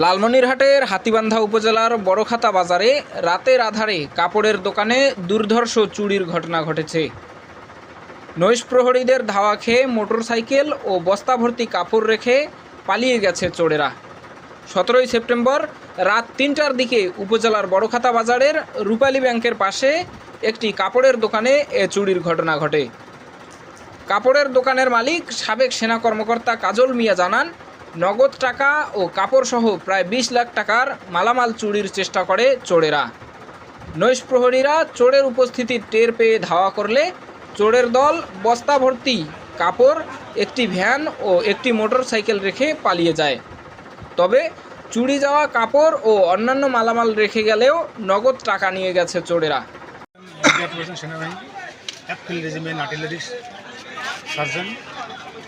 লালমনিরহাটের হাতিবান্ধা উপজেলার বড়খাতা বাজারে রাতের আধারে কাপড়ের দোকানে দুর্ধর্ষ চুরির ঘটনা ঘটেছে। নৈশ প্রহরীদের ধাওয়া খেয়ে মোটরসাইকেল ও বস্তা ভর্তি কাপড় রেখে পালিয়ে গেছে চোরেরা। সতেরোই সেপ্টেম্বর রাত তিনটার দিকে উপজেলার বড়খাতা বাজারের রূপালী ব্যাংকের পাশে একটি কাপড়ের দোকানে এ চুরির ঘটনা ঘটে। কাপড়ের দোকানের মালিক সাবেক সেনা কর্মকর্তা কাজল মিয়া জানান নগদ টাকা ও কাপড়সহ প্রায় বিশ লাখ টাকার মালামাল চুরির চেষ্টা করে চোরেরা। নৈশ প্রহরীরা চোরের উপস্থিতি টের পেয়ে ধাওয়া করলে চোরের দল বস্তা ভর্তি কাপড়, একটি ভ্যান ও একটি মোটরসাইকেল রেখে পালিয়ে যায়। তবে চুরি যাওয়া কাপড় ও অন্যান্য মালামাল রেখে গেলেও নগদ টাকা নিয়ে গেছে চোরেরা। সেনাবাহিনী সার্জন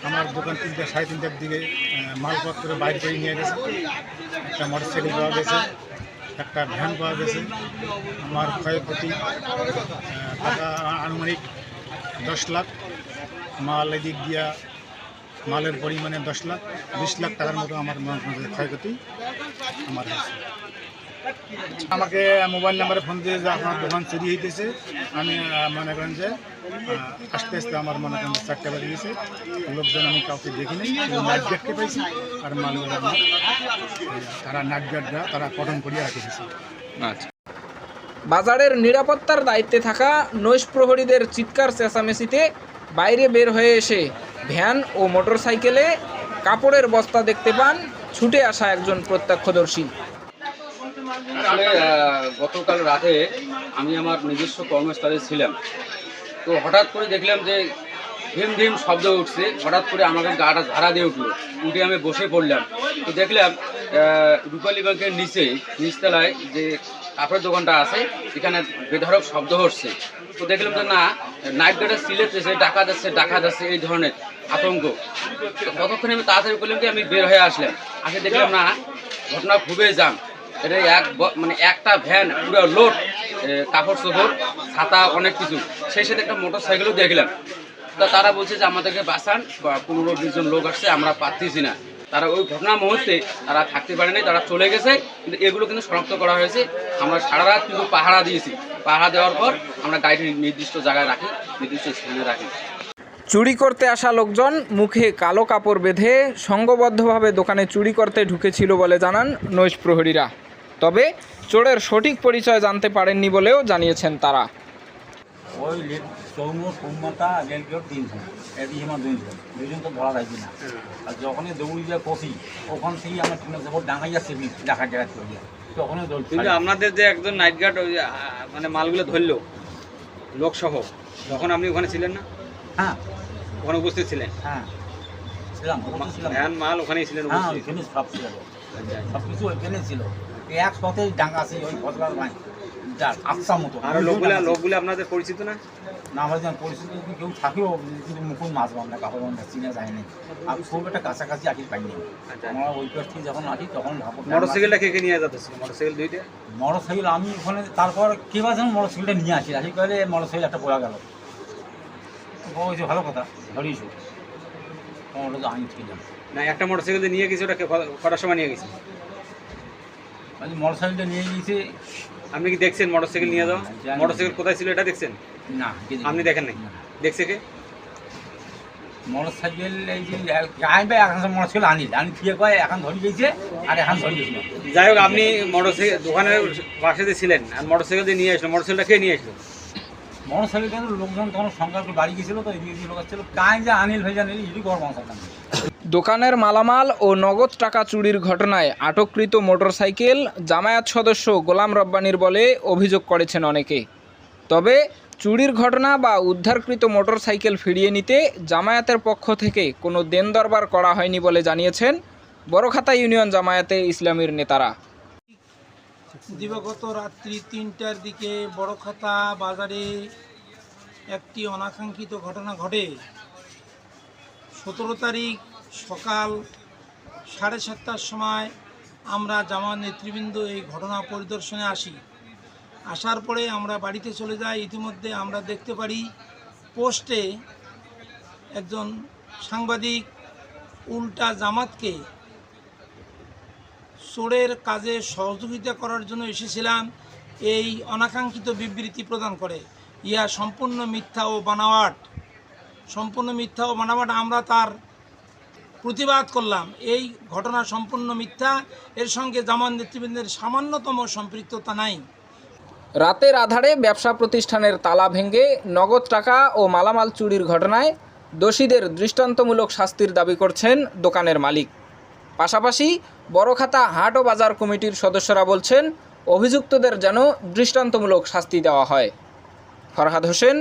আমার দোকান তিনটা, সাড়ে তিনটার দিকে মালপত্র বাইর করে নিয়ে গেছে। একটা মোটরসাইকেল পাওয়া গেছে, একটা ভ্যান পাওয়া গেছে। আমার ক্ষয়ক্ষতি টাকা আনুমানিক দশ লাখ। মাল এদিক দিয়া মালের পরিমাণে দশ লাখ, বিশ লাখ টাকার মতো আমার ক্ষয়ক্ষতি আমার আমাকে মোবাইল নাম্বারে ফোন দিয়ে যে আপনার দোকান চুরি হইতেছে আমি মনে করেন যে আস্তে আস্তে আমার মনে করেন চারটে বাজে গেছে। লোকজন আমি কাউকে দেখিনি নাইট গার্ডকে পাইছি আর মালগুলো তারা নাইট গার্ডরা তারা কটন করিয়া রাখে আচ্ছা। বাজারের নিরাপত্তার দায়িত্বে থাকা নৈশ প্রহরীদের চিৎকার চেঁচামেচিতে বাইরে বের হয়ে এসে ভ্যান ও মোটরসাইকেলে কাপড়ের বস্তা দেখতে পান ছুটে আসা একজন প্রত্যক্ষদর্শী। আসলে গতকাল রাতে আমি আমার নিজস্ব কর্মস্থলে ছিলাম। তো হঠাৎ করে দেখলাম যে ঢিম ঢিম শব্দ উঠছে। হঠাৎ করে আমাকে গাটা ঝাড়া দিয়ে উঠল। উঠে আমি বসে পড়লাম। তো দেখলাম রূপালী ব্যাংকের নিচে, নিচতলায় যে কাপড়ের দোকানটা আছে, এখানে বেধরক শব্দ হচ্ছে। তো দেখলাম যে না, নাইট গার্ডের সিলেতেছে ডাকা যাচ্ছে ডাকা যাচ্ছে এই ধরনের আতঙ্ক। ততক্ষণে আমি তাড়াতাড়ি করলাম কি আমি বের হয়ে আসলাম। আগে দেখলাম না, ঘটনা খুবই জাম। এটা এক মানে একটা ভ্যান পুরো লোড কাপড় চোপড়, ছাতা, অনেক কিছু। সেই সাথে একটা মোটর সাইকেলও দেখলাম। তা তারা বলছে যে আমাদেরকে বাঁচান, বা পনেরো বিশ জন লোক আসছে, আমরা পাচ্ছি না। তারা ওই ঘটনা মুহূর্তে তারা থাকতে পারেনি তারা চলে গেছে, কিন্তু এগুলো কিন্তু শনাক্ত করা হয়েছে। আমরা সারা রাত কিন্তু পাহারা দিয়েছি। পাহারা দেওয়ার পর আমরা গাড়িটি নির্দিষ্ট জায়গায় রাখি, নির্দিষ্ট স্থানে রাখি। চুরি করতে আসা লোকজন মুখে কালো কাপড় বেঁধে সংঘবদ্ধভাবে দোকানে চুরি করতে ঢুকেছিল বলে জানান নৈশ প্রহরীরা। তবে চোরের সঠিক পরিচয় জানতে পারেননি বলেও জানিয়েছেন তারা। ওই তিনশো এটি আমার দুইশো দুইজন তো ধরা না আর যখনই দৌড়ি যা কষি ওখান থেকেই আমরা টিনের খবর ডাঙাই যাচ্ছে দেখা জায়গা চলে যায় তখনই দৌড় কিন্তু আপনাদের যে একজন নাইট গার্ড ওই মানে মালগুলো ধরলো লোকসহ তখন আপনি ওখানে ছিলেন না? হ্যাঁ। ওখানে উপস্থিত ছিলেন? হ্যাঁ। ছিলাম ভ্যান মাল ওখানেই ছিলেন হ্যাঁ সব ছিল। সব কিছু ওইখানে ছিল। এক সাথেই ডাঙ্গা আছে ওই ফসলার ভাই যার আচ্ছা মতো। আর লোকগুলো লোকগুলো আপনাদের পরিচিত না? না যেন পরিস্থিতি যদি কেউ থাকেও কিন্তু মুকুল মাছ বান্ধা কাপড় বান্ধা চিনে যায়নি আমি খুব একটা কাছাকাছি আগে পাইনি। আচ্ছা। আমরা ওই পাশ থেকে যখন আসি তখন মোটরসাইকেলটা কে কে নিয়ে যাচ্ছে? মোটরসাইকেল দুইটা? মোটর সাইকেল আমি ওখানে তারপর কে বা যেন মোটর সাইকেলটা নিয়ে আসি আসি করে মোটর সাইকেল একটা পড়া গেল। ওই যে ভালো কথা ধরিয়েছো ওটা তো আমি না একটা মোটরসাইকেল দিয়ে নিয়ে গেছে ওটা কটার সময় নিয়ে গেছে। মোটর সাইকেলটা নিয়ে গিয়েছে। আপনি কি দেখছেন মোটরসাইকেল নিয়ে যাওয়া? জানি। মোটরসাইকেল কোথায় ছিল এটা দেখছেন? না আপনি দেখেন নাই? দেখছে কে? মোটর সাইকেল এই যে আমি ভাই এখন মোটর সাইকেল আনি। আনি ফিরে এখন ধরে গেছে আর এখন ধরে গেছিল যাই হোক আপনি মোটরসাইকেল দোকানের পাশে যে ছিলেন আর মোটরসাইকেল দিয়ে নিয়ে আসলো। মোটরসাইকেলটা কে নিয়ে আসলো? মোটর সাইকেল লোকজন তখন সংখ্যা বাড়ি গেছিল তো এদিকে লোক আসছিল। কাই যে আনিল হয়ে জানিল ইডি গড় দোকানের মালামাল ও নগদ টাকা চুরির ঘটনায় আটককৃত মোটরসাইকেল জামায়াত সদস্য গোলাম রব্বানির বলে অভিযোগ করেছেন অনেকে। তবে চুরির ঘটনা বা উদ্ধারকৃত মোটরসাইকেল ফিরিয়ে নিতে জামায়াতের পক্ষ থেকে কোনো দেন দরবার করা হয়নি বলে জানিয়েছেন বড়খাতা ইউনিয়ন জামায়াতে ইসলামীর নেতারা। দিবাগত রাত্রি তিনটার দিকে বড়খাতা বাজারে একটি অনাকাঙ্ক্ষিত ঘটনা ঘটে। সতেরো তারিখ সকাল সাড়ে সাতটার সময় আমরা জামাত নেতৃবৃন্দ এই ঘটনা পরিদর্শনে আসি। আসার পরে আমরা বাড়িতে চলে যাই। ইতিমধ্যে আমরা দেখতে পারি, পোস্টে একজন সাংবাদিক উল্টা জামাতকে চোরের কাজে সহযোগিতা করার জন্য এসেছিলাম। এই অনাকাঙ্ক্ষিত বিবৃতি প্রদান করে। ইয়া সম্পূর্ণ মিথ্যা ও বানাওয়াট সম্পূর্ণ মিথ্যা ও বানাওয়াট আমরা তার প্রতিবাদ করলাম। এই ঘটনা সম্পূর্ণ মিথ্যা। এর সঙ্গে জামান নেতৃবৃন্দের সামান্যতম সম্পৃক্ততা নাই। রাতের আধারে ব্যবসা প্রতিষ্ঠানের তালা ভেঙে নগদ টাকা ও মালামাল চুরির ঘটনায় দোষীদের দৃষ্টান্তমূলক শাস্তির দাবি করছেন দোকানের মালিক। পাশাপাশি বড়খাতা হাট ও বাজার কমিটির সদস্যরা বলছেন, অভিযুক্তদের যেন দৃষ্টান্তমূলক শাস্তি দেওয়া হয়। ফরহাদ হোসেন,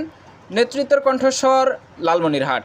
নেতৃত্বের কণ্ঠস্বর, লালমনিরহাট।